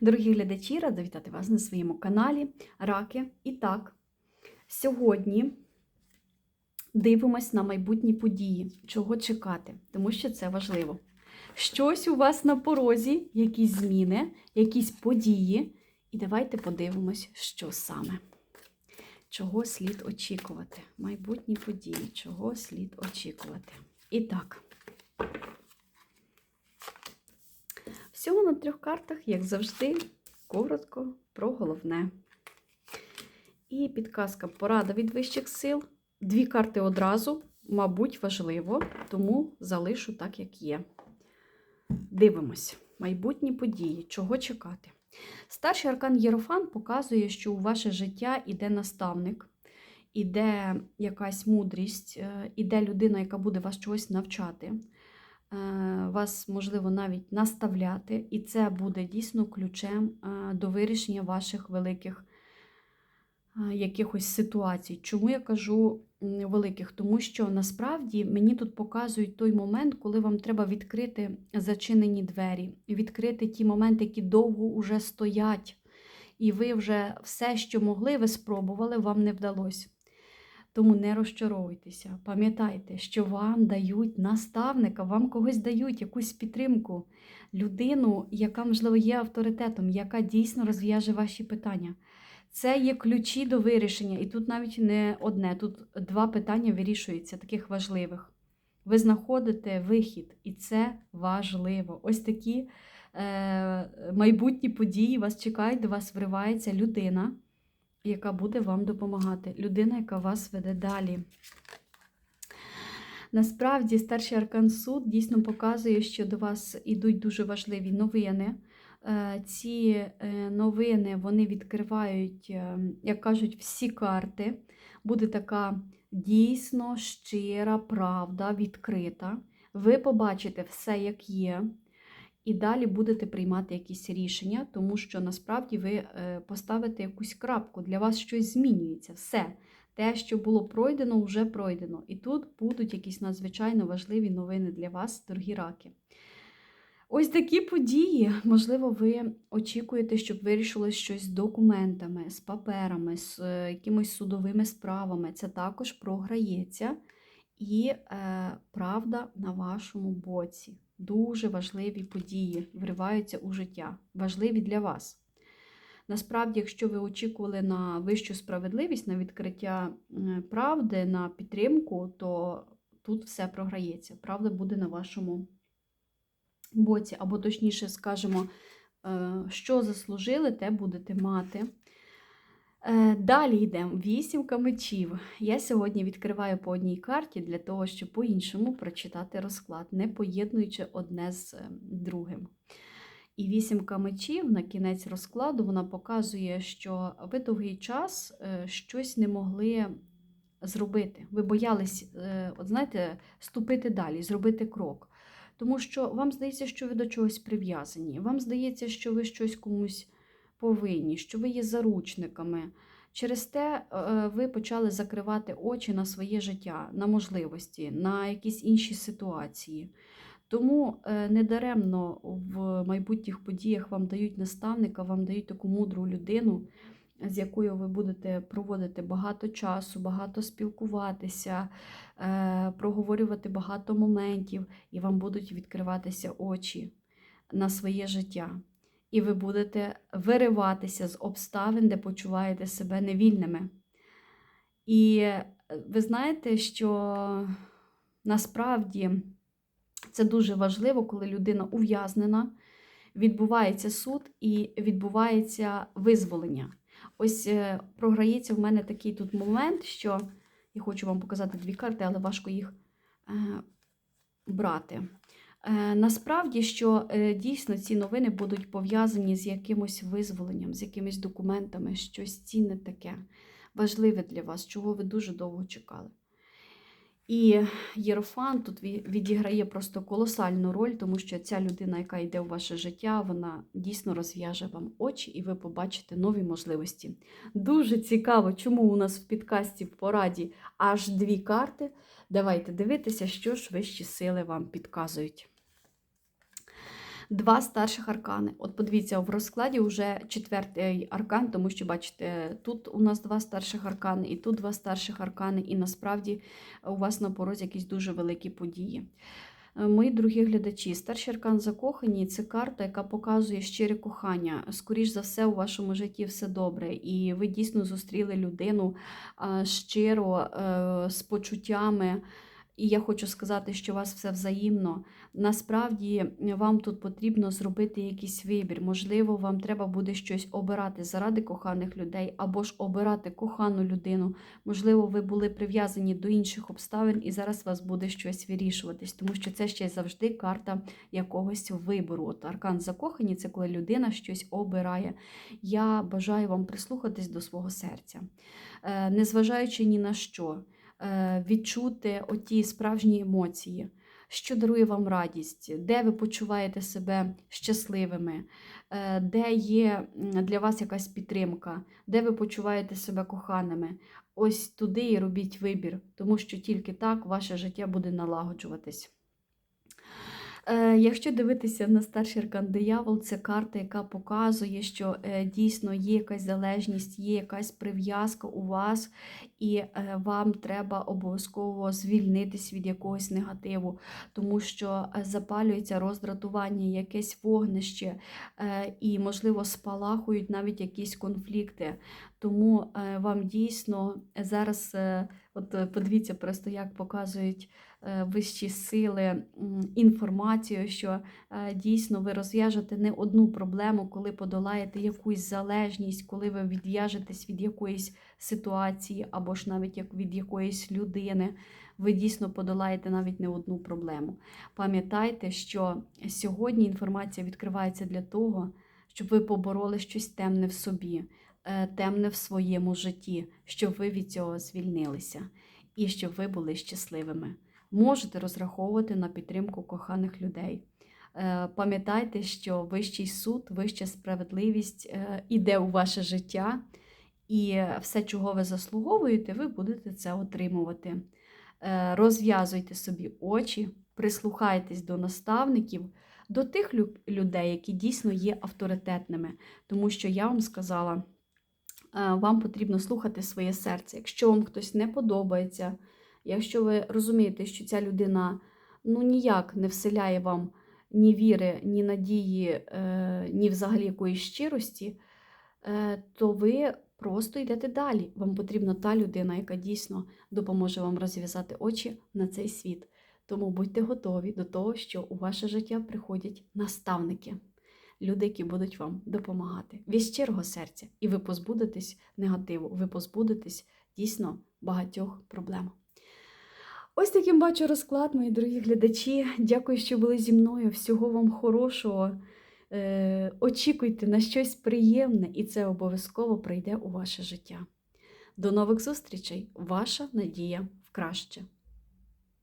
Дорогі глядачі, рада вітати вас на своєму каналі Раки. І так, сьогодні дивимось на майбутні події, чого чекати, тому що це важливо. Щось у вас на порозі, якісь зміни, якісь події. І давайте подивимось, що саме. Чого слід очікувати? Майбутні події, чого слід очікувати. І так. Всього на трьох картах, як завжди, коротко про головне. І підказка порада від вищих сил. Дві карти одразу, мабуть, важливо, тому залишу так, як є. Дивимось. Майбутні події, чого чекати. Старший аркан Єрофан показує, що у ваше життя іде наставник, іде якась мудрість, е, іде людина, яка буде вас чогось навчати вас, можливо, навіть наставляти, і це буде дійсно ключем до вирішення ваших великих якихось ситуацій. Чому я кажу великих? Тому що насправді мені тут показують той момент, коли вам треба відкрити зачинені двері, відкрити ті моменти, які довго вже стоять. І ви вже все, що могли, ви спробували, вам не вдалося. Тому не розчаровуйтеся. Пам'ятайте, що вам дають наставника, вам когось дають якусь підтримку, людину, яка, можливо, є авторитетом, яка дійсно розв'яже ваші питання. Це є ключі до вирішення. І тут навіть не одне, тут два питання вирішуються, таких важливих. Ви знаходите вихід, і це важливо. Ось такі е, майбутні події вас чекають, до вас вривається людина яка буде вам допомагати. Людина, яка вас веде далі. Насправді, старший аркан суд дійсно показує, що до вас йдуть дуже важливі новини. Е, ці е, новини вони відкривають, е, як кажуть, всі карти. Буде така дійсно щира правда, відкрита. Ви побачите все, як є і далі будете приймати якісь рішення, тому що насправді ви е, поставите якусь крапку, для вас щось змінюється. Все. Те, що було пройдено, вже пройдено. І тут будуть якісь надзвичайно важливі новини для вас, дорогі раки. Ось такі події, можливо, ви очікуєте, щоб вирішилось щось з документами, з паперами, з е, якимись судовими справами. Це також програється і е, правда на вашому боці дуже важливі події вриваються у життя, важливі для вас. Насправді, якщо ви очікували на вищу справедливість, на відкриття правди, на підтримку, то тут все програється. Правда буде на вашому боці, або, точніше, скажемо, е, що заслужили, те будете мати. Е, далі йдемо. Вісімка мечів. Я сьогодні відкриваю по одній карті для того, щоб по-іншому прочитати розклад, не поєднуючи одне з е, другим. І вісімка мечів на кінець розкладу вона показує, що ви довгий час е, щось не могли зробити. Ви боялись, от знаєте, ступити далі, зробити крок. Тому що вам здається, що ви до чогось прив'язані. Вам здається, що ви щось комусь повинні, що ви є заручниками. Через те е, ви почали закривати очі на своє життя, на можливості, на якісь інші ситуації. Тому е, недаремно в майбутніх подіях вам дають наставника, вам дають таку мудру людину, з якою ви будете проводити багато часу, багато спілкуватися, е, проговорювати багато моментів, і вам будуть відкриватися очі на своє життя і ви будете вириватися з обставин, де почуваєте себе невільними. І е, ви знаєте, що насправді це дуже важливо, коли людина ув'язнена, відбувається суд і відбувається визволення. Ось е, програється в мене такий тут момент, що я хочу вам показати дві карти, але важко їх е, брати. Е, насправді, що е, дійсно ці новини будуть пов'язані з якимось визволенням, з якимись документами, щось цінне таке, важливе для вас, чого ви дуже довго чекали. І Єрофан тут відіграє просто колосальну роль, тому що ця людина, яка йде у ваше життя, вона дійсно розв'яже вам очі, і ви побачите нові можливості. Дуже цікаво, чому у нас в підкасті в пораді аж дві карти. Давайте дивитися, що ж вищі сили вам підказують. Два старших аркани. От подивіться, в розкладі вже четвертий аркан, тому що, бачите, тут у нас два старших аркани, і тут два старших аркани, і насправді у вас на порозі якісь дуже великі події. Е, Мої дорогі глядачі, старший аркан закохані це карта, яка показує щире кохання. Скоріш за все, у вашому житті все добре, і ви дійсно зустріли людину щиро, е, з почуттями. І я хочу сказати, що у вас все взаємно. Насправді вам тут потрібно зробити якийсь вибір. Можливо, вам треба буде щось обирати заради коханих людей, або ж обирати кохану людину. Можливо, ви були прив'язані до інших обставин, і зараз у вас буде щось вирішуватись, тому що це ще завжди карта якогось вибору. От аркан закохані це коли людина щось обирає. Я бажаю вам прислухатись до свого серця, Е, незважаючи ні на що відчути оті справжні емоції, що дарує вам радість, де ви почуваєте себе щасливими, е, де є для вас якась підтримка, де ви почуваєте себе коханими. Ось туди і робіть вибір, тому що тільки так ваше життя буде налагоджуватись. Е, Якщо дивитися на старший аркан диявол, це карта, яка показує, що е, дійсно є якась залежність, є якась прив'язка у вас, і е, вам треба обов'язково звільнитись від якогось негативу, тому що запалюється роздратування, якесь вогнище, і, можливо, спалахують навіть якісь конфлікти. Тому вам дійсно зараз, от подивіться просто, як показують вищі сили інформацію, що е, дійсно ви розв'яжете не одну проблему, коли подолаєте якусь залежність, коли ви відв'яжетесь від якоїсь ситуації або ж навіть як від якоїсь людини. Ви дійсно подолаєте навіть не одну проблему. Пам'ятайте, що сьогодні інформація відкривається для того, щоб ви побороли щось темне в собі, е, темне в своєму житті, щоб ви від цього звільнилися і щоб ви були щасливими можете розраховувати на підтримку коханих людей. Е, Пам'ятайте, що вищий суд, вища справедливість е, іде у ваше життя, і все, чого ви заслуговуєте, ви будете це отримувати. Е, Розв'язуйте собі очі, прислухайтесь до наставників, до тих людей, які дійсно є авторитетними. Тому що я вам сказала, вам потрібно слухати своє серце. Якщо вам хтось не подобається, Якщо ви розумієте, що ця людина ну, ніяк не вселяє вам ні віри, ні надії, е, ні взагалі якоїсь щирості, е, то ви просто йдете далі. Вам потрібна та людина, яка дійсно допоможе вам розв'язати очі на цей світ. Тому будьте готові до того, що у ваше життя приходять наставники, люди, які будуть вам допомагати від щирого серця, і ви позбудетесь негативу, ви позбудетесь дійсно багатьох проблем. Ось таким бачу розклад, мої дорогі глядачі. Дякую, що були зі мною. Всього вам хорошого. Е, очікуйте на щось приємне, і це обов'язково прийде у ваше життя. До нових зустрічей! Ваша надія в краще.